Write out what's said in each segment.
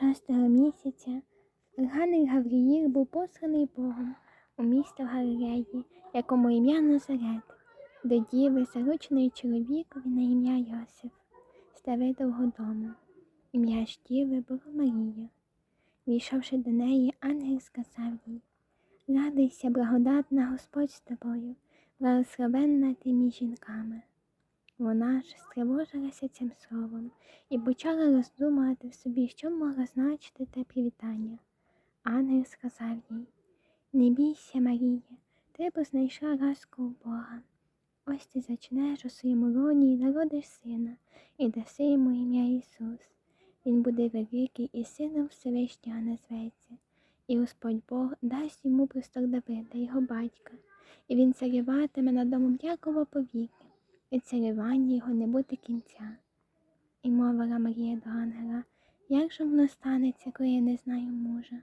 Шостого місяця Ангел Гавриїл був посланий Богом у місто Галилеї, якому ім'я Назарет, до діви, зарученої чоловікові на ім'я Йосиф, з Давидового дому. Ім'я ж діви було Марія. Війшовши до неї, ангел сказав їй Радуйся, благодатна Господь з тобою, благословенна ти між жінками. Вона ж стривожилася цим словом і почала роздумувати в собі, що могло значити те привітання. Ангел сказав їй Не бійся, Марія, ти бо знайшла ласку у Бога. Ось ти зачнеш у своєму лоні і народиш сина, і даси йому ім'я Ісус. Він буде великий і сином Всевишнього назветься, і Господь Бог дасть йому престол Давида, його батька, і він царюватиме над домом Якова повіки, і царювання його не буде кінця. І мовила Марія до ангела, як же воно станеться, коли я не знаю мужа?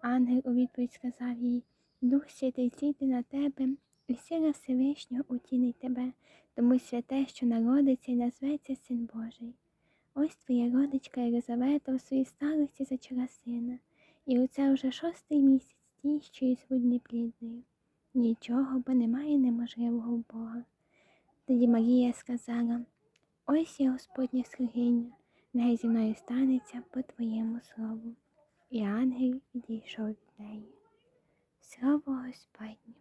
Ангел у відповідь сказав їй, Дух Святий зійде на тебе, і сила Всевишнього утінить тебе, тому святе, що народиться і назветься Син Божий. Ось твоя родичка Єлизавета у своїй старості зачала сина, і оце вже шостий місяць тій, що її звуть неплідною. Нічого, бо немає неможливого в Бога. Тоді Марія сказала, ось я Господня слугиня, нехай зі мною станеться по твоєму слову. І ангел відійшов від неї. Слово Господнє.